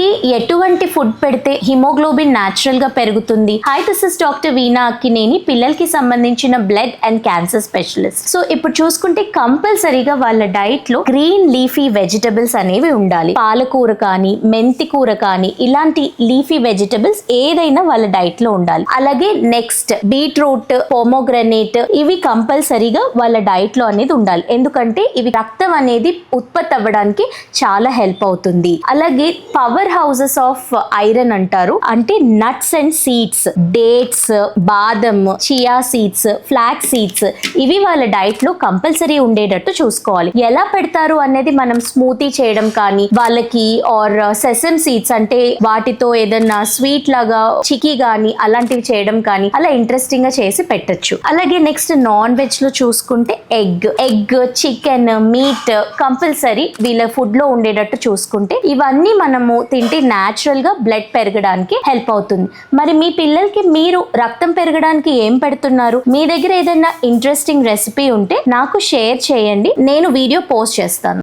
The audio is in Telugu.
పిల్లలకి ఎటువంటి ఫుడ్ పెడితే హిమోగ్లోబిన్ న్యాచురల్గా పెరుగుతుంది? Hi this is doctor Veena Akkineni పిల్లలకి సంబంధించిన blood and cancer specialist. So ఇప్పుడు చూసుకుంటే కంపల్సరీగా వాళ్ళ డైట్లో గ్రీన్ లీఫీ వెజిటబుల్స్ అనేవి ఉండాలి. పాలకూర కానీ మెంతి కూర కానీ ఇలాంటి లీఫీ వెజిటబుల్స్ ఏదైనా వాళ్ళ డైట్లో ఉండాలి. అలాగే నెక్స్ట్ బీట్రూట్ పోమోగ్రనేట్ ఇవి కంపల్సరీగా వాళ్ళ డైట్లో అనేది ఉండాలి. ఎందుకంటే ఇవి రక్తం అనేది ఉత్పత్తి అవ్వడానికి చాలా హెల్ప్ అవుతుంది. అలాగే పవర్ హౌసెస్ ఆఫ్ ఐరన్ అంటారు. అంటే నట్స్ అండ్ సీడ్స్ డేట్స్ బాదం చియా సీడ్స్ ఫ్లాక్ సీడ్స్ ఇవి వాళ్ళ డైట్లో కంపల్సరీ ఉండేటట్టు చూసుకోవాలి. ఎలా పెడతారు అనేది మనం స్మూతీ చేయడం కానీ వాళ్ళకి ఆర్ సెసమ్ సీడ్స్ అంటే వాటితో ఏదన్నా స్వీట్ లాగా చికీ కానీ అలాంటివి చేయడం కానీ అలా ఇంట్రెస్టింగ్గా చేసి పెట్టొచ్చు. అలాగే నెక్స్ట్ నాన్ వెజ్లో చూసుకుంటే egg egg chicken meat compulsory వీళ్ళ ఫుడ్లో ఉండేటట్టు చూసుకుంటే ఇవన్నీ మనము తింటే న్యాచురల్గా బ్లడ్ పెరగడానికి హెల్ప్ అవుతుంది. మరి మీ పిల్లలకి మీరు రక్తం పెరగడానికి ఏం పెడుతున్నారు? మీ దగ్గర ఏదైనా ఇంట్రెస్టింగ్ రెసిపీ ఉంటే నాకు షేర్ చేయండి. నేను వీడియో పోస్ట్ చేస్తాను.